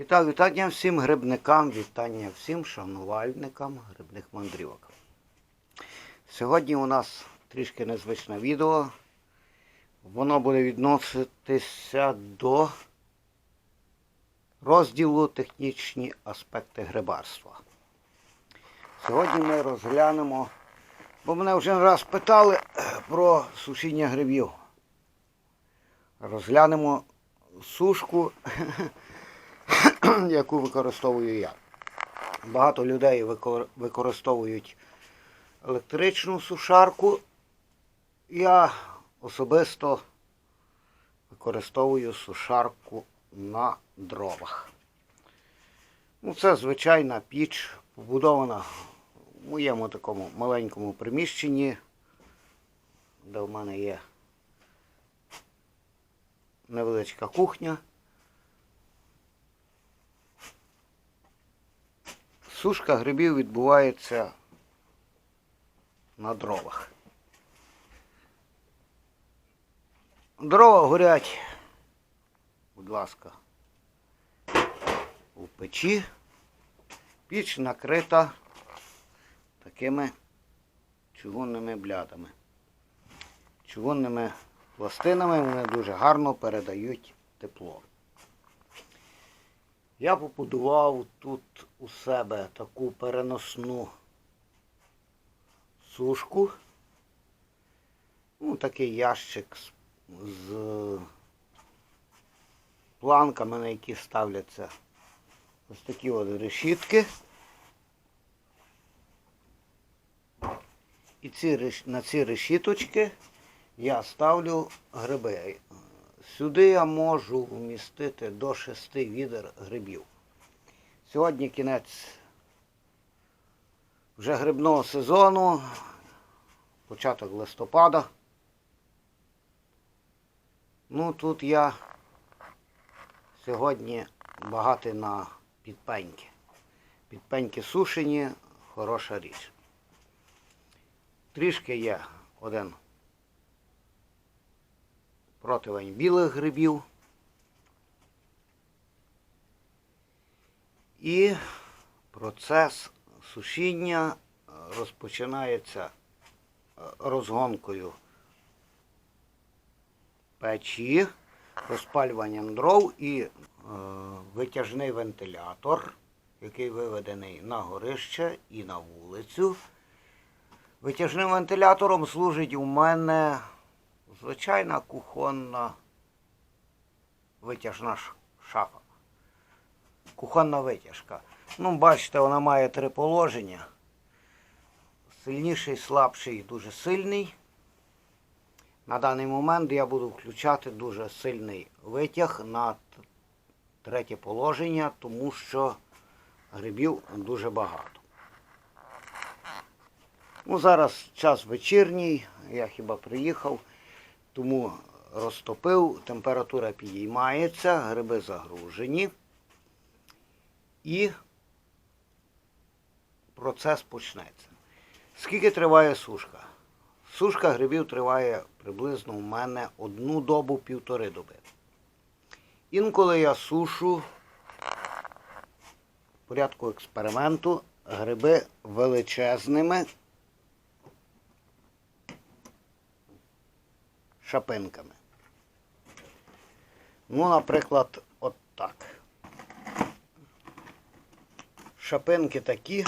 Вітаю, вітання всім грибникам, вітання всім шанувальникам грибних мандрівок. Сьогодні у нас трішки незвичне відео. Воно буде відноситися до розділу технічні аспекти грибарства. Сьогодні ми розглянемо, бо мене вже раз питали про сушіння грибів. Розглянемо сушку яку використовую я. Багато людей використовують електричну сушарку. Я особисто використовую сушарку на дровах. Ну, це звичайна піч, побудована в моєму такому маленькому приміщенні, де в мене є невеличка кухня. Сушка грибів відбувається на дровах. Дрова горять, будь ласка, у печі. Піч накрита такими чугунними блядами. Чугунними пластинами вони дуже гарно передають тепло. Я побудував тут у себе таку переносну сушку. Ну, такий ящик з, з планками, на які ставляться ось такі от решітки. І ці, на ці решіточки я ставлю гриби. Сюди я можу вмістити до 6 відер грибів. Сьогодні кінець вже грибного сезону, початок листопада. Ну тут я сьогодні багатий на підпеньки. Підпеньки сушені, хороша річ. Трішки є один противень білих грибів. І процес сушіння е, розпочинається е, розгонкою печі, розпалюванням дров і е, витяжний вентилятор, який виведений на горище і на вулицю. Витяжним вентилятором служить у мене звичайна кухонна витяжна шафа. Кухонна витяжка. Ну, бачите, вона має три положення. Сильніший, слабший і дуже сильний. На даний момент я буду включати дуже сильний витяг на третє положення, тому що грибів дуже багато. Ну, зараз час вечірній, я хіба приїхав, тому розтопив, температура підіймається, гриби загружені. І процес почнеться. Скільки триває сушка? Сушка грибів триває приблизно у мене одну добу, півтори доби. Інколи я сушу в порядку експерименту гриби величезними шапинками. Ну, наприклад, от так. Шапинки такі,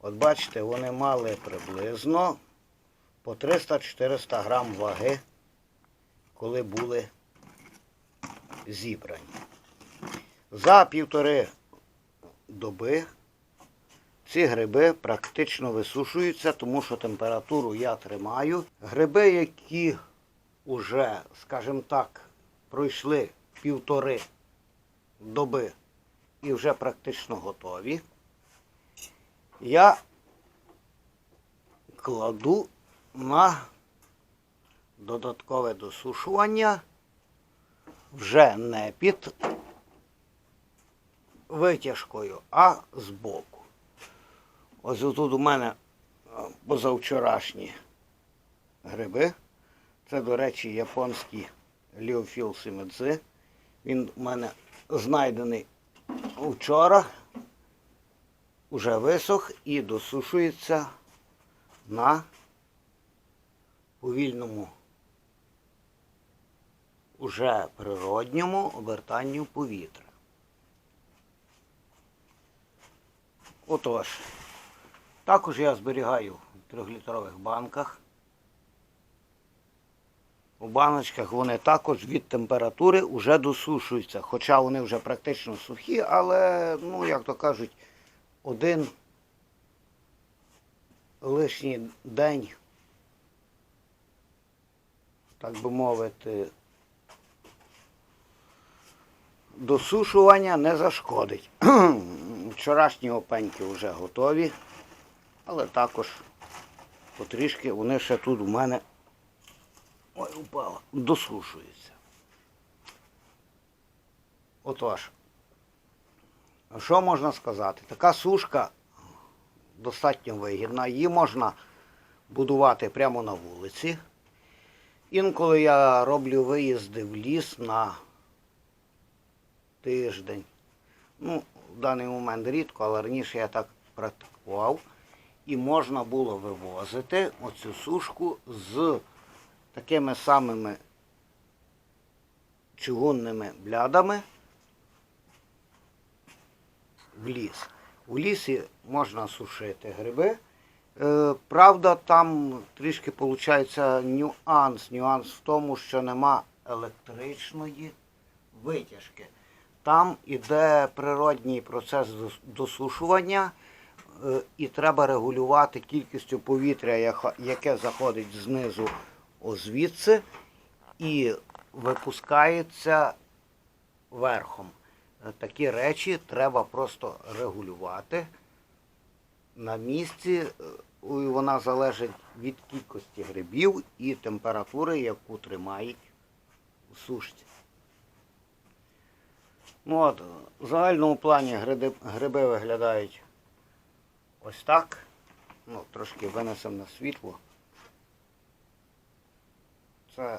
от бачите, вони мали приблизно по 300-400 грам ваги, коли були зібрані. За півтори доби ці гриби практично висушуються, тому що температуру я тримаю. Гриби, які вже, скажімо так, пройшли півтори доби і вже практично готові, я кладу на додаткове досушування вже не під витяжкою, а збоку. Ось тут у мене е, позавчорашні гриби. Це, до речі, японський ліофіл симедзи. Він у мене знайдений вчора вже висох і досушується на повільному, уже природньому обертанню повітря. Отож, також я зберігаю в трьохлітрових банках. У баночках вони також від температури вже досушуються, хоча вони вже практично сухі, але, ну, як то кажуть, один лишній день, так би мовити, досушування не зашкодить. Вчорашні опеньки вже готові, але також потрішки вони ще тут у мене ой, упало, досушуються. Отож, що можна сказати? Така сушка достатньо вигідна. Її можна будувати прямо на вулиці. Інколи я роблю виїзди в ліс на тиждень. Ну, в даний момент рідко, але раніше я так практикував. І можна було вивозити оцю сушку з такими самими чугунними блядами в ліс. У лісі можна сушити гриби. Е, Правда, там трішки виходить нюанс. Нюанс в тому, що нема електричної витяжки. Там іде природній процес досушування, е, і треба регулювати кількістю повітря, яке заходить знизу озвідси, і випускається верхом. Такі речі треба просто регулювати на місці. е, Вона залежить від кількості грибів і температури, яку тримають у сушці. Ну от, в загальному плані гриби, гриби виглядають ось так. Ну, трошки винесемо на світло. Це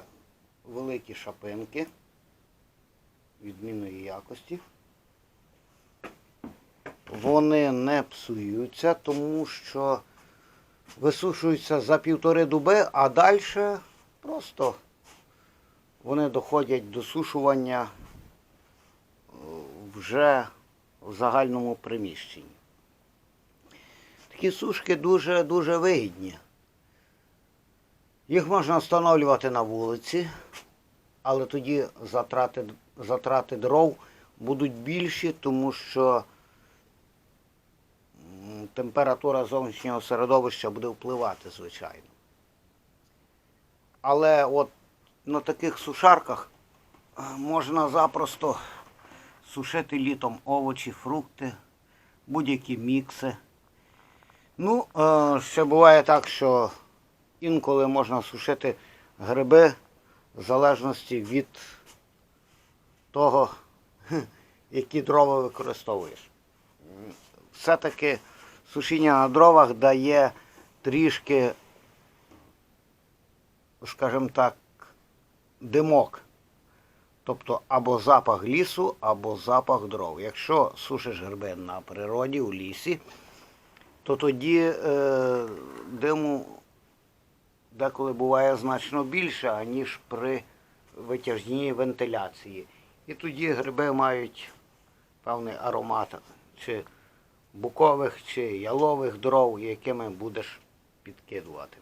великі шапинки відмінної якості. Вони не псуються, тому що висушуються за півтори дуби, а далі просто вони доходять до сушування е, вже в загальному приміщенні. Такі сушки дуже-дуже вигідні. Їх можна встановлювати на вулиці, але тоді затрати, затрати дров будуть більші, тому що температура зовнішнього середовища буде впливати, звичайно. Але от на таких сушарках е, можна запросто сушити літом овочі, фрукти, будь-які мікси. Ну, е, ще буває так, що інколи можна сушити гриби в залежності від того, які дрова використовуєш. Все-таки сушіння на дровах дає трішки, скажімо так, димок. Тобто або запах лісу, або запах дров. Якщо сушиш гриби на природі, у лісі, то тоді е, диму деколи буває значно більше, аніж при витяжній вентиляції. І тоді гриби мають певний аромат чи букових, чи ялових дров, якими будеш підкидувати.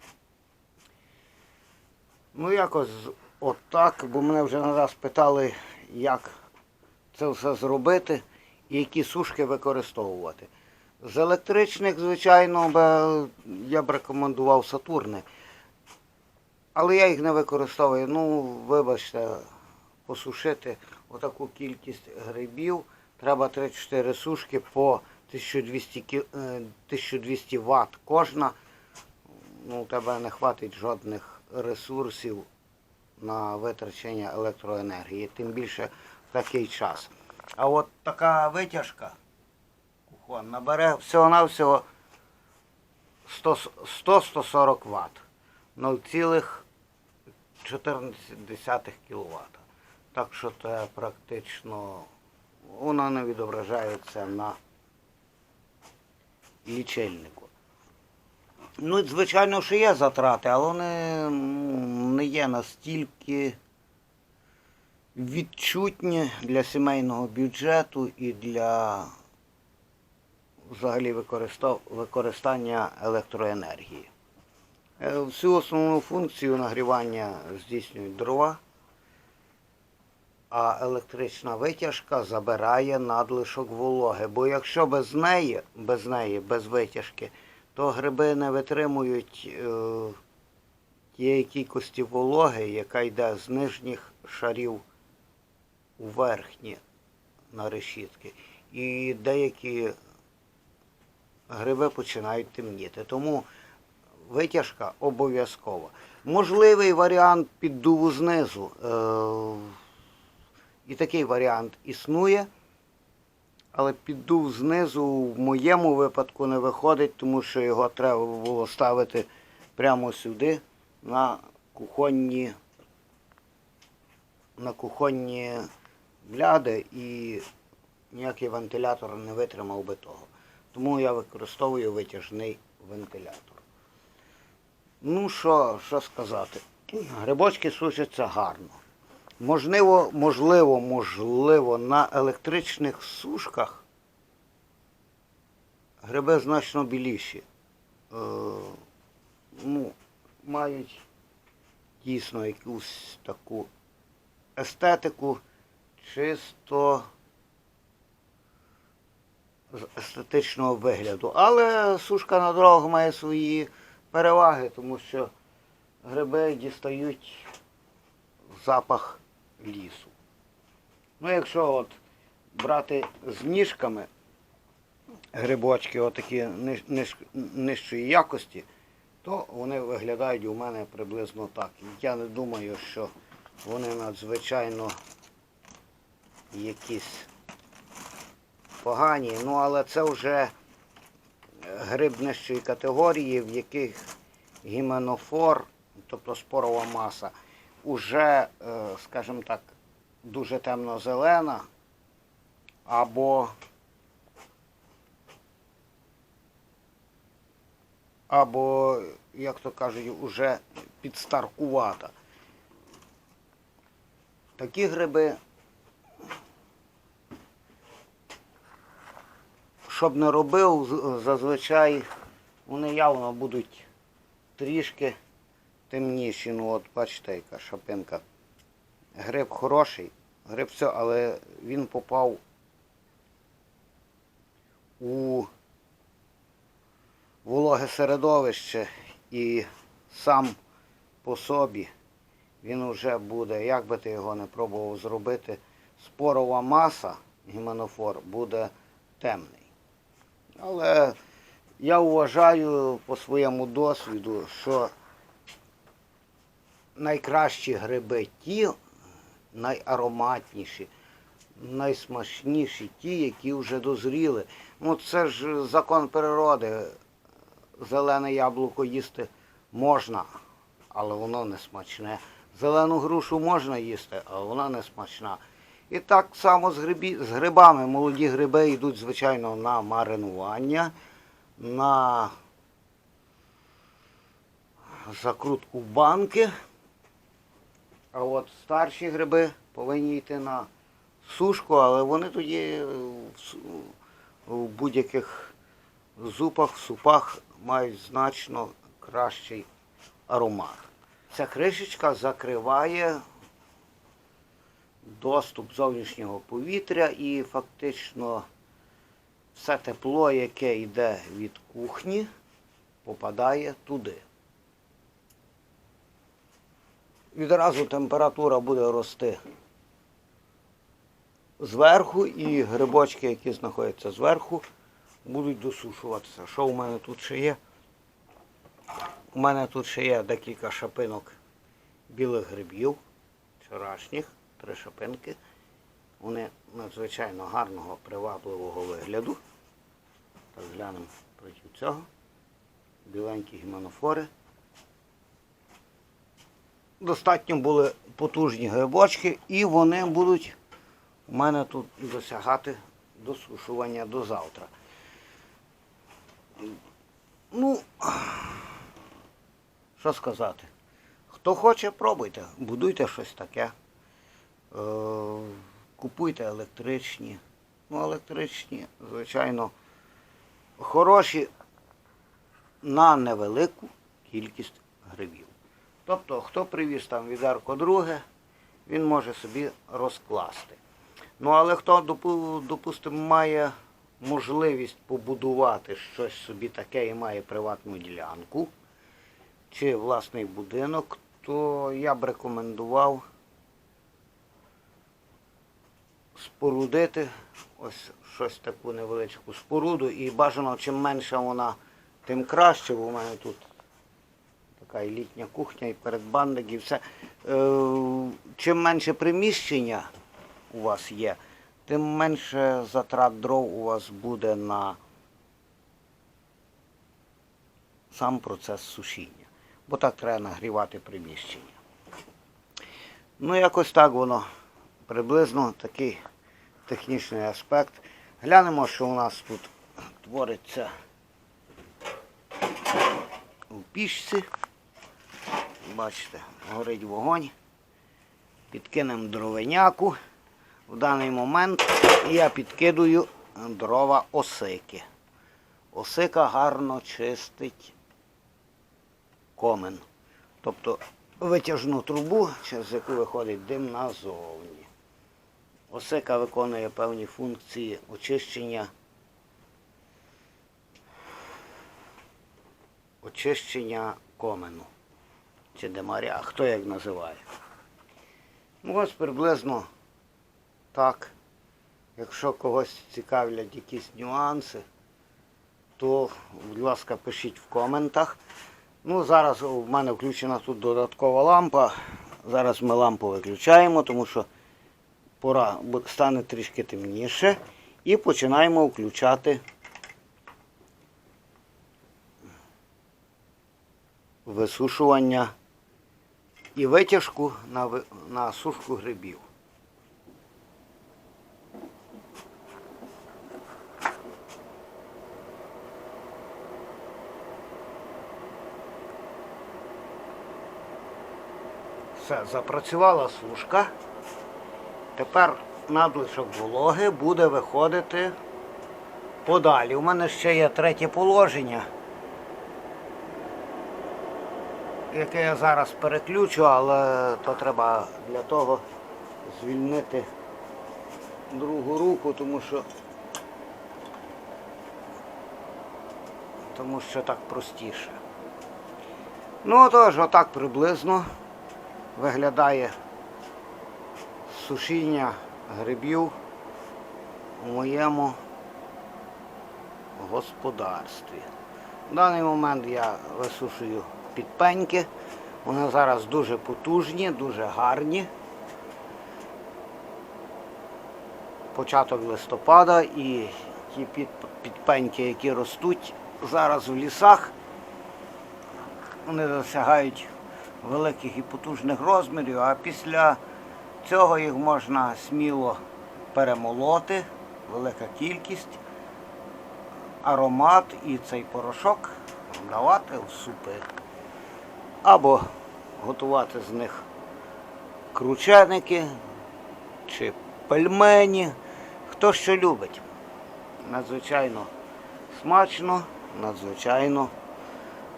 Ну, якось отак, бо мене вже не раз питали, як це все зробити і які сушки використовувати. З електричних, звичайно, я б рекомендував Сатурни. Але я їх не використовую. Ну, вибачте, посушити отаку кількість грибів. Треба 3-4 сушки по 1200, е, 1200 Вт кожна. Ну, у тебе не хватить жодних ресурсів на витрачення електроенергії, тим більше в такий час. А от така витяжка кухон набере всього-навсього 100 100-140 Вт. 0,14 кВт. Так що це практично вона не відображається на лічильнику. Ну, звичайно, що є затрати, але вони ну, не є настільки відчутні для сімейного бюджету і для взагалі використання електроенергії. Е, Всю основну функцію нагрівання здійснюють дрова, а електрична витяжка забирає надлишок вологи. Бо якщо без неї, без неї, без витяжки, то гриби не витримують е, тієї кількості вологи, яка йде з нижніх шарів у верхні на решітки. І деякі гриби починають темніти. Тому витяжка обов'язкова. Можливий варіант піддуву знизу. Е, і такий варіант існує. Але піддув знизу в моєму випадку не виходить, тому що його треба було ставити прямо сюди на кухонні, на кухонні бляди і ніякий вентилятор не витримав би того. Тому я використовую витяжний вентилятор. Ну, що, що сказати? Грибочки сушаться гарно. Можливо, можливо, можливо, на електричних сушках гриби значно біліші. Е, ну, мають дійсно якусь таку естетику, чисто з естетичного вигляду. Але сушка на дорогах має свої переваги, тому що гриби дістають запах лісу. Ну, якщо от брати з ніжками грибочки, отакі ниж- ниж- нижчої якості, то вони виглядають у мене приблизно так. Я не думаю, що вони надзвичайно якісь погані. Ну, але це вже гриб нижчої категорії, в яких гіменофор, тобто спорова маса, уже, е, скажімо так, дуже темно-зелена або або, як то кажуть, уже підстаркувата. Такі гриби, щоб не робив, зазвичай вони явно будуть трішки темніші. Ну от бачите, яка шапинка. Гриб хороший, гриб все, але він попав у вологе середовище і сам по собі він вже буде, як би ти його не пробував зробити, спорова маса, гіменофор, буде темний. Але я вважаю по своєму досвіду, що найкращі гриби ті, найароматніші, найсмачніші ті, які вже дозріли. Ну це ж закон природи. Зелене яблуко їсти можна, але воно не смачне. Зелену грушу можна їсти, але вона не смачна. І так само з, грибі, з грибами. Молоді гриби йдуть, звичайно, на маринування, на закрутку банки. А от старші гриби повинні йти на сушку, але вони тоді е, в в будь-яких зупах, супах мають значно кращий аромат. Ця кришечка закриває доступ зовнішнього повітря і фактично все тепло, яке йде від кухні, попадає туди. Відразу температура буде рости зверху, і грибочки, які знаходяться зверху, будуть досушуватися. Що у мене тут ще є? У мене тут ще є декілька шапинок білих грибів, вчорашніх, три шапинки. Вони надзвичайно гарного, привабливого вигляду. Так, глянемо проти цього. Біленькі гіменофори. Достатньо були потужні грибочки і вони будуть у мене тут досягати досушування до завтра. Ну, що сказати? Хто хоче, пробуйте, будуйте щось таке. Е, купуйте електричні. Ну, електричні, звичайно, хороші на невелику кількість грибів. Тобто, хто привіз там відерко друге, він може собі розкласти. Ну, але хто, допустимо, має можливість побудувати щось собі таке і має приватну ділянку чи власний будинок, то я б рекомендував спорудити ось щось таку невеличку споруду. І бажано, чим менша вона, тим краще, бо у мене тут така і літня кухня, і передбанник, і все. Е, чим менше приміщення у вас є, тим менше затрат дров у вас буде на сам процес сушіння. Бо так треба нагрівати приміщення. Ну, якось так воно приблизно такий технічний аспект. Глянемо, що у нас тут твориться у пічці. Бачите, горить вогонь. Підкинемо дровеняку. В даний момент я підкидую дрова осики. Осика гарно чистить комен. Тобто витяжну трубу, через яку виходить дим назовні. Осика виконує певні функції очищення. Очищення комену. Чи демаря, а хто як називає. Ну, ось приблизно так. Якщо когось цікавлять якісь нюанси, то, будь ласка, пишіть в коментах. Ну, зараз у мене включена тут додаткова лампа. Зараз ми лампу виключаємо, тому що пора стане трішки темніше. І починаємо включати висушування і витяжку на, на сушку грибів. Все, запрацювала сушка. Тепер надлишок вологи буде виходити подалі. У мене ще є третє положення, яке я зараз переключу, але то треба для того звільнити другу руку, тому що тому що так простіше. Ну тож, отак приблизно виглядає сушіння грибів у моєму господарстві. В даний момент я висушую підпеньки. Вони зараз дуже потужні, дуже гарні. Початок листопада і ті під- підпеньки, які ростуть зараз в лісах, вони досягають великих і потужних розмірів, а після цього їх можна сміло перемолоти, велика кількість, аромат і цей порошок давати в супи. Або готувати з них крученики чи пельмені, хто що любить. Надзвичайно смачно, надзвичайно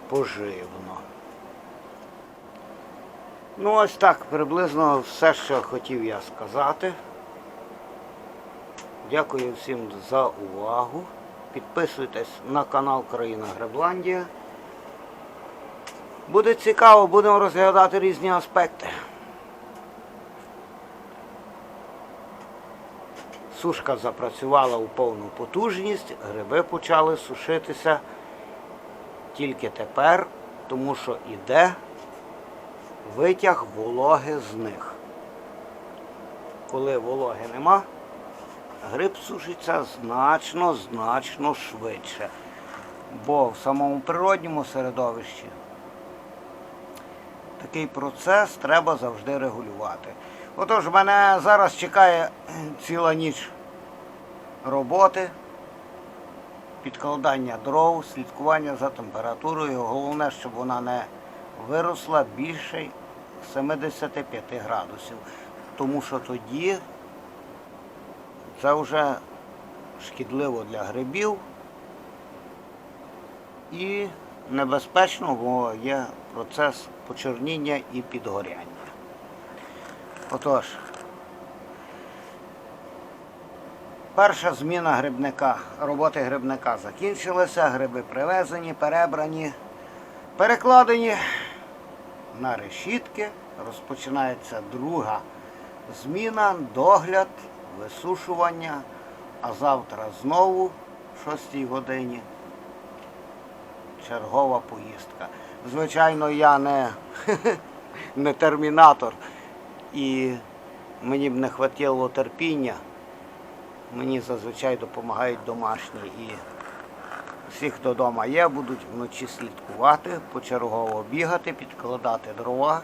поживно. Ну, ось так приблизно все, що хотів я сказати. Дякую всім за увагу. Підписуйтесь на канал Країна Гребландія. Буде цікаво, будемо розглядати різні аспекти. Сушка запрацювала у повну потужність, гриби почали сушитися тільки тепер, тому що іде витяг вологи з них. Коли вологи нема, гриб сушиться значно, значно швидше. Бо в самому природньому середовищі такий процес треба завжди регулювати. Отож, мене зараз чекає ціла ніч роботи, підкладання дров, слідкування за температурою. Головне, щоб вона не виросла більше 75 градусів. Тому що тоді це вже шкідливо для грибів і небезпечно, бо є процес почорніння і підгоряння. Отож, перша зміна грибника, роботи грибника закінчилася, гриби привезені, перебрані, перекладені на решітки. Розпочинається друга зміна, догляд, висушування, а завтра знову в 6 годині чергова поїздка. Звичайно, я не, не термінатор і мені б не хватило терпіння. Мені зазвичай допомагають домашні і всі, хто вдома є, будуть вночі слідкувати, почергово бігати, підкладати дрова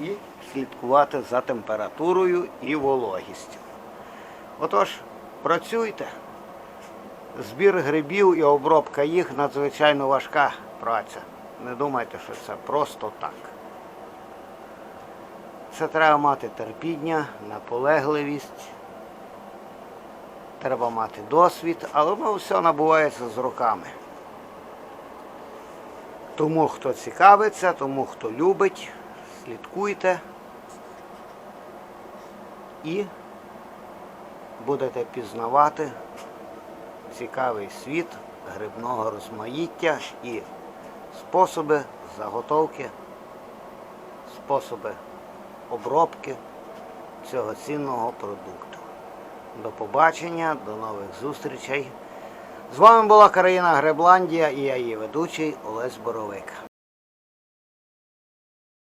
і слідкувати за температурою і вологістю. Отож, працюйте. Збір грибів і обробка їх надзвичайно важка праця. Не думайте, що це просто так. Це треба мати терпіння, наполегливість, треба мати досвід, але воно все набувається з роками. Тому, хто цікавиться, тому, хто любить, слідкуйте і будете пізнавати цікавий світ грибного розмаїття і способи заготовки, способи обробки цього цінного продукту. До побачення, до нових зустрічей. З вами була країна Гребландія і я її ведучий Олесь Боровик.